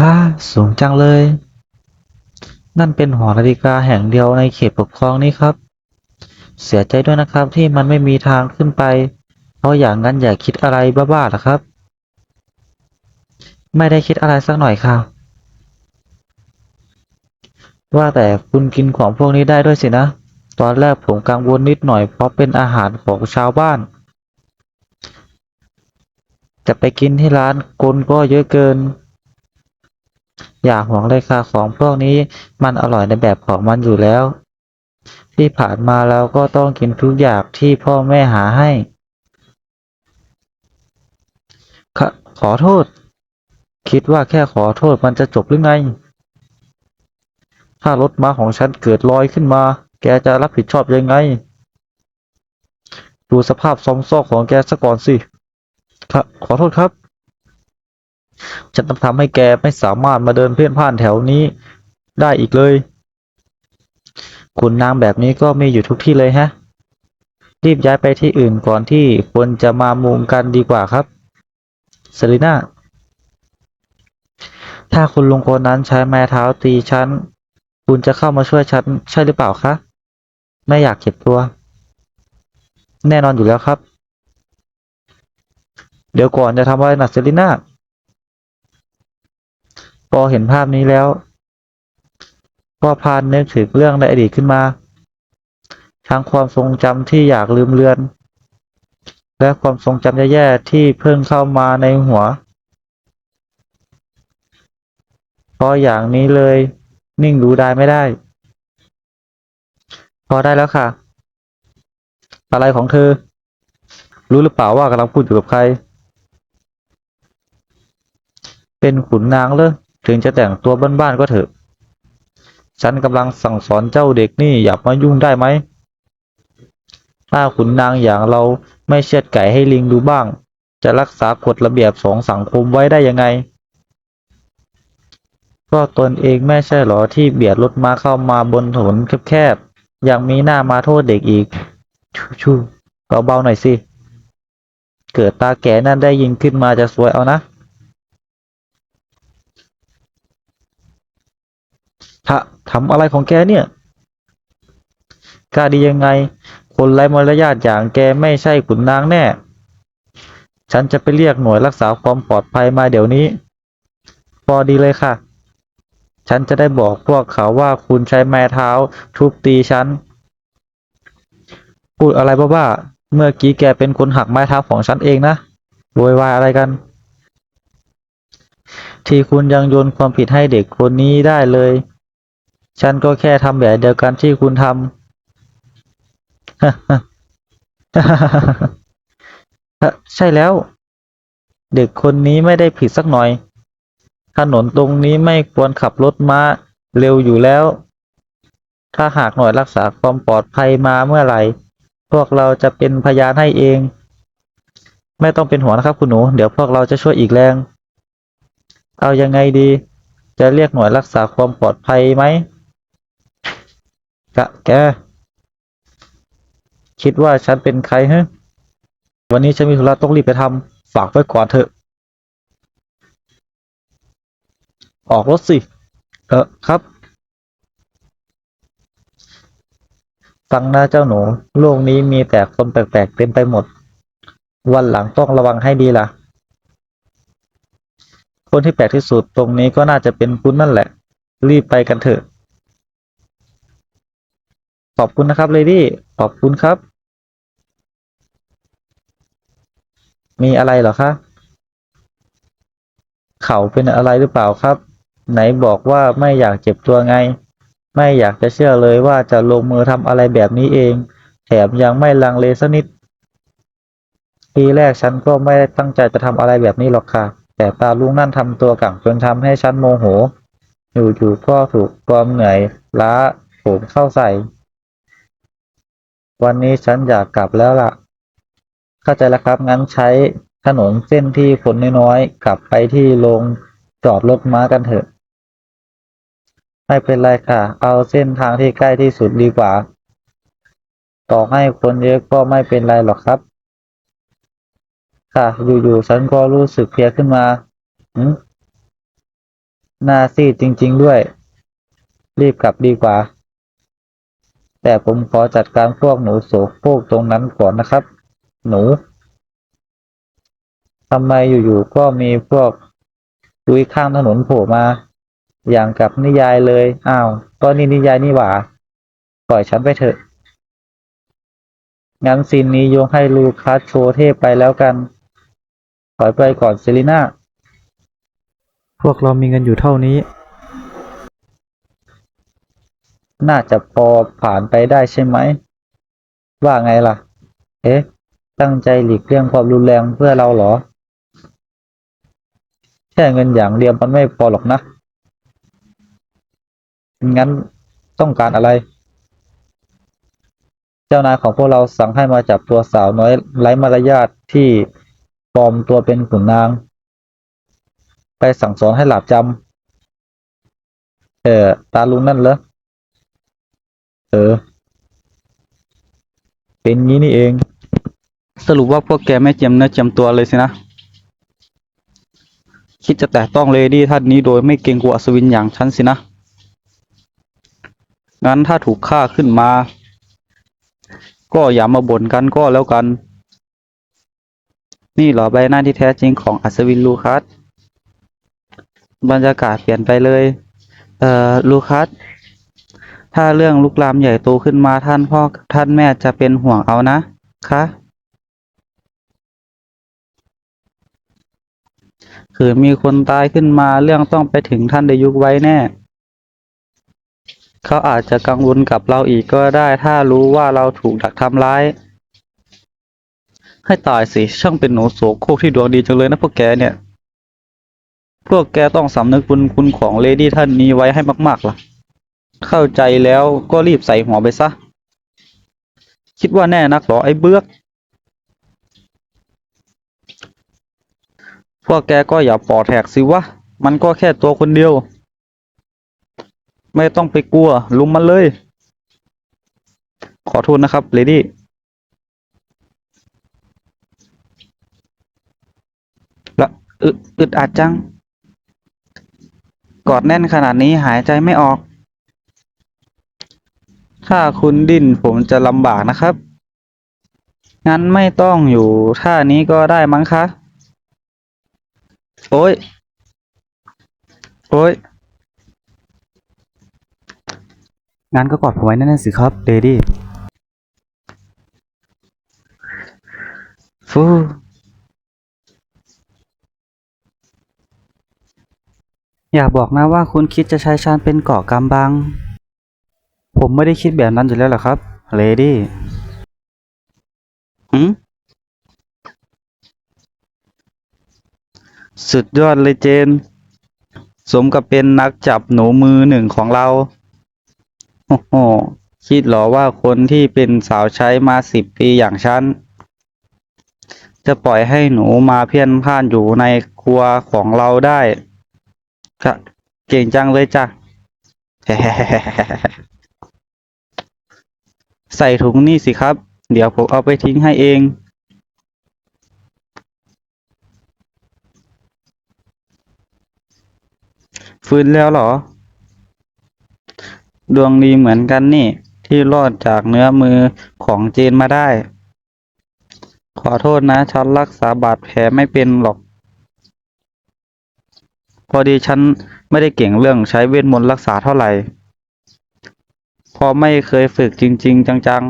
อ่าสูงจังเลย นั่นเป็นหอนาฬิกาแห่งเดียวในเขตปกครองนี้ครับ เสียใจด้วยนะครับที่มันไม่มีทางขึ้นไป เพราะอย่างนั้นอย่าคิดอะไรบ้าๆนะครับ ไม่ได้คิดอะไรสักหน่อยค่ะ ว่าแต่คุณกินของพวกนี้ได้ด้วยสินะ ตอนแรกผมกังวลนิดหน่อยเพราะเป็นอาหารของชาวบ้าน จะไปกินที่ร้านคนก็เยอะเกิน อย่าห่วงเลยค่ะของพวกนี้มันอร่อยในแบบของมันอยู่แล้ว ที่ผ่านมาเราก็ต้องกินทุกอย่างที่พ่อแม่หาให้ขอขอโทษ คิดว่าแค่ขอโทษมันจะจบหรือไง ถ้ารถม้าของฉันเกิดลอยขึ้นมา แกจะรับผิดชอบยังไง ดูสภาพซอมซอกของแกซะก่อนสิขอโทษครับ ฉันต้องทำให้แกไม่สามารถมาเดินเพ่นพ่านแถวนี้ได้อีกเลย คุณนางแบบนี้ก็มีอยู่ทุกที่เลยฮะ รีบย้ายไปที่อื่นก่อนที่คนจะมามุงกันดีกว่าครับเซรีน่าถ้าคุณลุงคนนั้นใช้ไม้เท้าตีฉัน คุณจะเข้ามาช่วยฉันใช่หรือเปล่าคะ ไม่อยากเจ็บตัว แน่นอนอยู่แล้วครับ เดี๋ยวก่อนจะทำอะไรนะเซรีน่า พอเห็นภาพนี้แล้ว ก็พานนึกถึงเรื่องในอดีตขึ้นมาทั้งความทรงจำที่อยากลืมเลือน และความทรงจำแย่ๆที่เพิ่งเข้ามาในหัวเพราะอย่างนี้เลยนิ่งดูได้ไม่ได้ พอได้แล้วค่ะ อะไรของเธอ รู้หรือเปล่าว่ากำลังพูดอยู่กับใคร เป็นขุนนางเลย ถึงจะแต่งตัวบ้านๆก็เถอะ ฉันกำลังสั่งสอนเจ้าเด็กนี่อย่ามายุ่งได้ไหม ถ้าขุนนางอย่างเราไม่เชือดไก่ให้ลิงดูบ้าง จะรักษากฎระเบียบของสังคมไว้ได้ยังไง ก็ตนเองไม่ใช่หรอที่เบียดรถมาเข้ามาบนถนนแคบๆยังมีหน้ามาโทษเด็กอีก ชูชูเบาๆหน่อยสิเกิดตาแก่นั่นได้ยินขึ้นมาจะสวยเอานะ ทำอะไรของแกเนี่ยกล้าดียังไง คนไร้มารยาทอย่างแกไม่ใช่ขุนนางแน่ ฉันจะไปเรียกหน่วยรักษาความปลอดภัยมาเดี๋ยวนี้ พอดีเลยค่ะ ฉันจะได้บอกพวกเขาว่าคุณใช้ไม้เท้าทุบตีฉัน พูดอะไรบ้าๆเมื่อกี้แกเป็นคนหักไม้เท้าของฉันเองนะโวยวายอะไรกัน ที่คุณยังโยนความผิดให้เด็กคนนี้ได้เลย ฉันก็แค่ทำแบบเดียวกันที่คุณทำใช่แล้ว เด็กคนนี้ไม่ได้ผิดสักหน่อย ถนนตรงนี้ไม่ควรขับรถมาเร็วอยู่แล้ว ถ้าหากหน่วยรักษาความปลอดภัยมาเมื่อไหร่ พวกเราจะเป็นพยานให้เอง ไม่ต้องเป็นห่วงนะครับคุณหนู เดี๋ยวพวกเราจะช่วยอีกแรง เอายังไงดี จะเรียกหน่วยรักษาความปลอดภัยไหม กะแก คิดว่าฉันเป็นใครฮะ วันนี้ฉันมีธุระต้องรีบไปทำฝากไว้ก่อนเถอะ ออกรถสิ เออครับฟังนะเจ้าหนู โลกนี้มีแต่คนแปลกๆเต็มไปหมด วันหลังต้องระวังให้ดีล่ะ คนที่แปลกที่สุดตรงนี้ก็น่าจะเป็นคุณนั่นแหละ รีบไปกันเถอะ ขอบคุณนะครับเลดี้ขอบคุณครับ มีอะไรเหรอคะเขาเป็นอะไรหรือเปล่าครับ ไหนบอกว่าไม่อยากเจ็บตัวไง ไม่อยากจะเชื่อเลยว่าจะลงมือทำอะไรแบบนี้เอง แถมยังไม่ลังเลสักนิดทีแรกฉันก็ไม่ได้ตั้งใจจะทำอะไรแบบนี้หรอกค่ะ แต่ตาลุงนั่นทำตัวกังจนทำให้ฉันโมโหอยู่ๆก็ถูกความเหนื่อยล้าโผมเข้าใส่ วันนี้ฉันอยากกลับแล้วล่ะ เข้าใจแล้วครับ งั้นใช้ถนนเส้นที่คนน้อยๆ กลับไปที่โรงจอดรถม้ากันเถอะ ไม่เป็นไรค่ะ เอาเส้นทางที่ใกล้ที่สุดดีกว่า ต่อให้คนเยอะก็ไม่เป็นไรหรอกครับ ค่ะ อยู่ๆ ฉันก็รู้สึกเพลียขึ้นมาหืมหน้าซีดจริง ๆ ด้วย รีบกลับดีกว่า แต่ผมขอจัดการพวกหนูโสโครกตรงนั้นก่อนนะครับ หนูทำไมอยู่ๆก็มีพวกลุยข้างถนนโผล่มา อย่างกับนิยายเลยอ้าวก็นี่นิยายนี่หว่าปล่อยฉันไปเถอะงั้นซีนนี้โยงให้ลูคัสโชว์เทพไปแล้วกันถอยไปก่อนเซรีน่าพวกเรามีเงินอยู่เท่านี้ น่าจะพอผ่านไปได้ใช่ไหม ว่าไงล่ะ เอ๊ะ ตั้งใจหลีกเลี่ยงความรุนแรงเพื่อเราเหรอ แค่เงินอย่างเดียวมันไม่พอหรอกนะ งั้นต้องการอะไร เจ้านายของพวกเราสั่งให้มาจับตัวสาวน้อยไร้มารยาทที่ปลอมตัวเป็นขุนนาง ไปสั่งสอนให้หลาบจำเออตาลุงนั่นเหรอ เออ เป็นงี้นี่เอง สรุปว่าพวกแกไม่เจียมเนื้อเจียมตัวเลยสินะ คิดจะแตะต้องเลดี้ท่านนี้โดยไม่เกรงกลัวอัศวินอย่างฉันสินะ งั้นถ้าถูกฆ่าขึ้นมา ก็อย่ามาบ่นกันก็แล้วกัน นี่เหรอใบหน้าที่แท้จริงของอัศวินลูคัสบรรยากาศเปลี่ยนไปเลย เอ่อ ลูคัส ถ้าเรื่องลุกลามใหญ่โตขึ้นมาท่านพ่อท่านแม่จะเป็นห่วงเอานะคะคือมีคนตายขึ้นมาเรื่องต้องไปถึงท่านได้ยุคไว้แน่ เขาอาจจะกังวลกับเราอีกก็ได้ถ้ารู้ว่าเราถูกดักทำร้าย ให้ตายสิช่างเป็นหนูโสโครกที่ดวงดีจังเลยนะพวกแกเนี่ย พวกแกต้องสำนึกบุญคุณของเลดี้ท่านนี้ไว้ให้มาก ๆล่ะ เข้าใจแล้วก็รีบใส่หัวไปซะ คิดว่าแน่นักหรอไอ้เบือก พวกแกก็อย่าปอแทกสิวะ มันก็แค่ตัวคนเดียว ไม่ต้องไปกลัว ลุมมันเลย ขอโทษนะครับเลดี้ละอึดอัดจัง กอดแน่นขนาดนี้หายใจไม่ออก ถ้าคุณดิ้นผมจะลำบากนะครับ งั้นไม่ต้องอยู่ท่านี้ก็ได้มั้งคะ โอ้ย โอ้ย งั้นก็กอดผมไว้แน่นสิครับเดดี้ฟูอย่าบอกนะว่าคุณคิดจะใช้ฉันเป็นเกาะกำบัง ผมไม่ได้คิดแบบนั้นอยู่แล้วหรอครับ เลดี้หืมสุดยอดเลยเจน สมกับเป็นนักจับหนูมือหนึ่งของเรา โอ้โห คิดเหรอว่าคนที่เป็นสาวใช้มาสิบปีอย่างฉัน จะปล่อยให้หนูมาเพี้ยนพ่านอยู่ในครัวของเราได้ก็เก่งจังเลยจ้ะ ใส่ถุงนี่สิครับ เดี๋ยวผมเอาไปทิ้งให้เอง ฟื้นแล้วเหรอ ดวงดีเหมือนกันนี่ ที่รอดจากเนื้อมือของเจนมาได้ ขอโทษนะ ฉันรักษาบาดแผลไม่เป็นหรอก พอดีฉันไม่ได้เก่งเรื่องใช้เวทมนต์รักษาเท่าไหร่ พอไม่เคยฝึกจริง ๆ จัง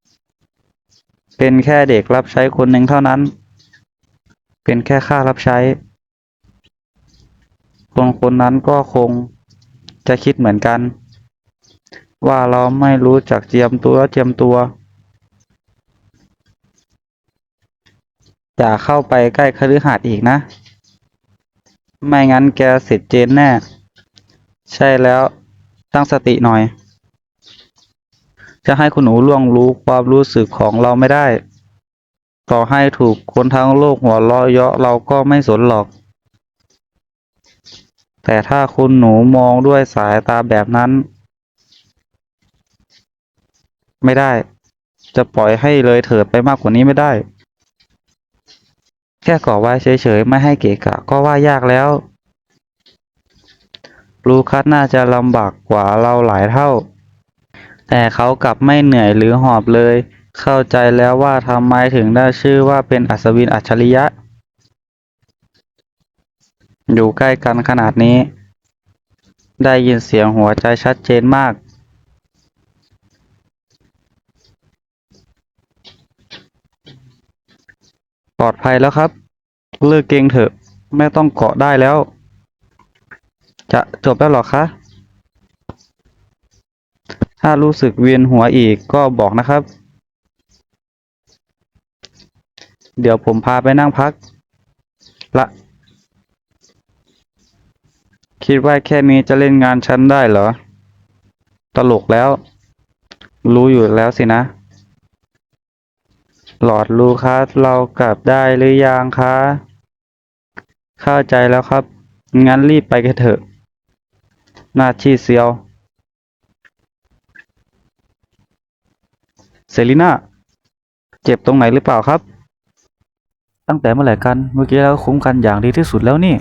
ๆ เป็นแค่เด็กรับใช้คนหนึ่งเท่านั้น เป็นแค่ค่ารับใช้ คนคนนั้นก็คงจะคิดเหมือนกัน ว่าเราไม่รู้จักเจียมตัวเจียมตัว อย่าเข้าไปใกล้คฤหาสน์อีกนะ ไม่งั้นแกเสร็จเจนแน่ ใช่แล้วตั้งสติหน่อย จะให้คุณหนูล่วงรู้ความรู้สึกของเราไม่ได้ ต่อให้ถูกคนทั้งโลกหัวเราะเยาะเราก็ไม่สนหรอก แต่ถ้าคุณหนูมองด้วยสายตาแบบนั้น ไม่ได้ จะปล่อยให้เลยเถิดไปมากกว่านี้ไม่ได้ แค่ก่อไว้เฉยๆ ไม่ให้เกะกะก็ว่ายากแล้วลูคัสน่าจะลำบากกว่าเราหลายเท่า แต่เขากลับไม่เหนื่อยหรือหอบเลย เข้าใจแล้วว่าทำไมถึงได้ชื่อว่าเป็นอัศวินอัจฉริยะ อยู่ใกล้กันขนาดนี้ ได้ยินเสียงหัวใจชัดเจนมาก ปลอดภัยแล้วครับ เลิกเกงเถอะ ไม่ต้องเกาะได้แล้ว จะจบแล้วหรอคะ ถ้ารู้สึกเวียนหัวอีกก็บอกนะครับ เดี๋ยวผมพาไปนั่งพัก ละ คิดว่าแค่นี้จะเล่นงานฉันได้เหรอ ตลกแล้ว รู้อยู่แล้วสินะ หลอดลูคัสเรากลับได้หรือยังคะ เข้าใจแล้วครับ งั้นรีบไปกันเถอะ หน้าที่เซียว เซรีน่าเจ็บตรงไหนหรือเปล่าครับ ตั้งแต่เมื่อไหร่กัน เมื่อกี้เราคุ้มกันอย่างดีที่สุดแล้วนี่